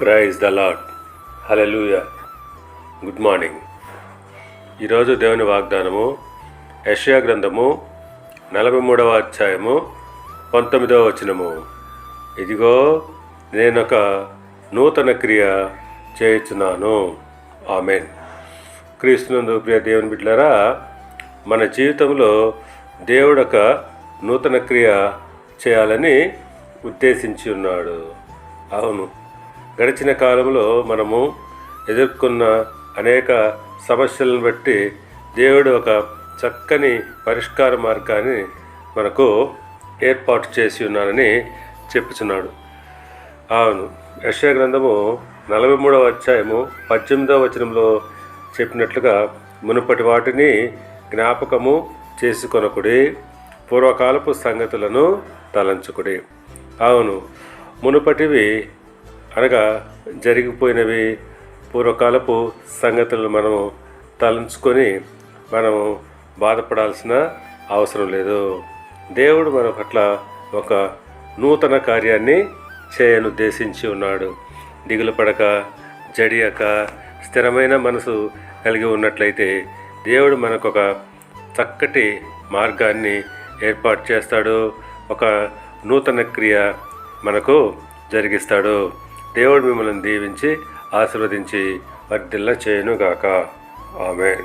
Praise the Lord hallelujah good morning ఈరోజు దేవుని వాగ్దానము యషయా గ్రంథము నలభై మూడవ అధ్యాయము పంతొమ్మిదవ వచనము. ఇదిగో నేనొక నూతన క్రియ చేయుచున్నాను. ఆమెన్. క్రీస్తునందు ప్రియ దేవుని బిడ్డలారా మన జీవితంలో దేవుడు ఒక నూతన క్రియ చేయాలని ఉద్దేశించి ఉన్నాడు. అవును. గడిచిన కాలంలో మనము ఎదుర్కొన్న అనేక సమస్యలను బట్టి దేవుడు ఒక చక్కని పరిష్కార మార్గాన్ని మనకు ఏర్పాటు చేసి ఉన్నానని చెప్పుచున్నాడు. అవును యశ్యా గ్రంథము నలభై మూడవ అధ్యాయము పద్దెనిమిదవ వచనంలో చెప్పినట్లుగా మునుపటి వాటిని జ్ఞాపకము చేసుకొనకుడి పూర్వకాలపు సంగతులను తలంచుకుడి. అవును మునుపటివి అనగా జరిగిపోయినవి పూర్వకాలపు సంగతులను మనము తలంచుకొని మనము బాధపడాల్సిన అవసరం లేదు. దేవుడు మన పట్ల ఒక నూతన కార్యాన్ని చేయనుద్దేశించి ఉన్నాడు. దిగులు పడక జడియక స్థిరమైన మనసు కలిగి ఉన్నట్లయితే దేవుడు మనకొక చక్కటి మార్గాన్ని ఏర్పాటు చేస్తాడు. ఒక నూతన క్రియ మనకు జరిగిస్తాడు. దేవుడు మిమ్మల్ని దీవించి ఆశీర్వదించి వర్ధిల్ల చేయనుగాక. ఆమె